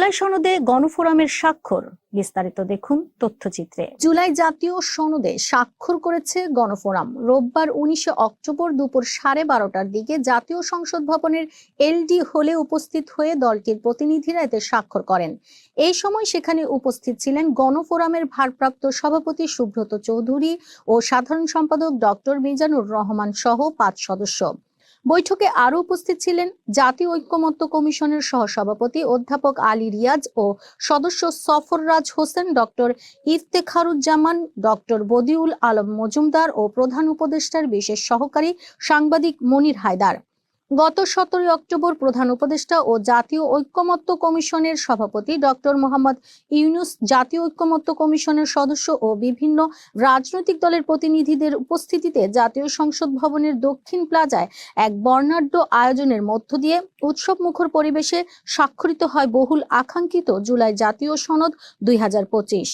জুলাই সনদে গণফোরামের স্বাক্ষর। বিস্তারিত দেখুন তথ্যচিত্রে। জুলাই জাতীয় সনদে স্বাক্ষর করেছে গণফোরাম। রোববার উনিশে অক্টোবর দুপুর সাড়ে বারোটার দিকে জাতীয় সংসদ ভবনের এলডি হলে উপস্থিত হয়ে দলটির প্রতিনিধিরা এতে স্বাক্ষর করেন। এই সময় সেখানে উপস্থিত ছিলেন গণফোরামের ভারপ্রাপ্ত সভাপতি সুব্রত চৌধুরী ও সাধারণ সম্পাদক ডক্টর মিজানুর রহমান সহ পাঁচ সদস্য। বৈঠকে আরও উপস্থিত ছিলেন জাতীয় ঐক্যমত্য কমিশনের সহসভাপতি অধ্যাপক আলী রিয়াজ ও সদস্য সফররাজ হোসেন, ডক্টর ইফতেখারুজ্জামান, ডক্টর বদিউল আলম মজুমদার ও প্রধান উপদেষ্টার বিশেষ সহকারী সাংবাদিক মনির হায়দার। গত সতেরোই অক্টোবর প্রধান উপদেষ্টা ও জাতীয় ঐক্যমত্য কমিশনের সভাপতি ডক্টর মোহাম্মদ ইউনুস জাতীয় ঐক্যমত্য কমিশনের সদস্য ও বিভিন্ন রাজনৈতিক দলের প্রতিনিধিদের উপস্থিতিতে জাতীয় সংসদ ভবনের দক্ষিণ প্লাজায় এক বর্ণাঢ্য আয়োজনের মধ্য দিয়ে উৎসব মুখর পরিবেশে স্বাক্ষরিত হয় বহুল আকাঙ্ক্ষিত জুলাই জাতীয় সনদ দুই হাজার পঁচিশ।